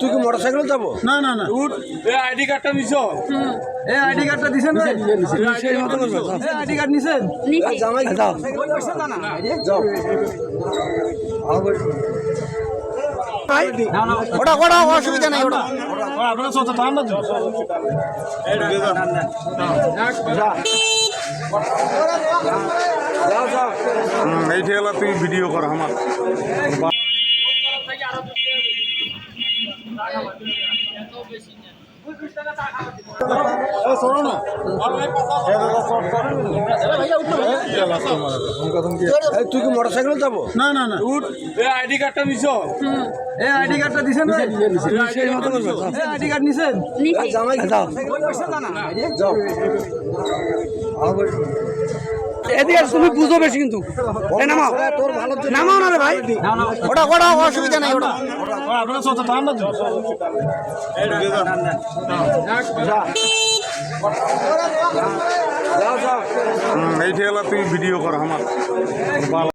তুই কি motor cycle যাব না না না। এই আইডি কার্ডটা নিছ এই আইডি কার্ডটা দিছেন আইডি কার্ড নিছেন জামাই যাও যাও ওটা ওটা অসুবিধা নাই ওটা আপনারা ঠান্ডা দিন তুই ভিডিও কর আমার। তুই কি মোটর সাইকেল যাব? না না না। এই আইডি কার্ডটা নিছ। এই আইডি কার্ডটা দিছেন আইডি কার্ড নিছেন? জামাই যাও। এদিকে তুমি বুঝো বেশি কিন্তু। নামাও। নামাও না রে ভাই। ওটা ওটা অসুবিধা নাই, ওটা। এইটি ঠেলা তুই ভিডিও কর আমার।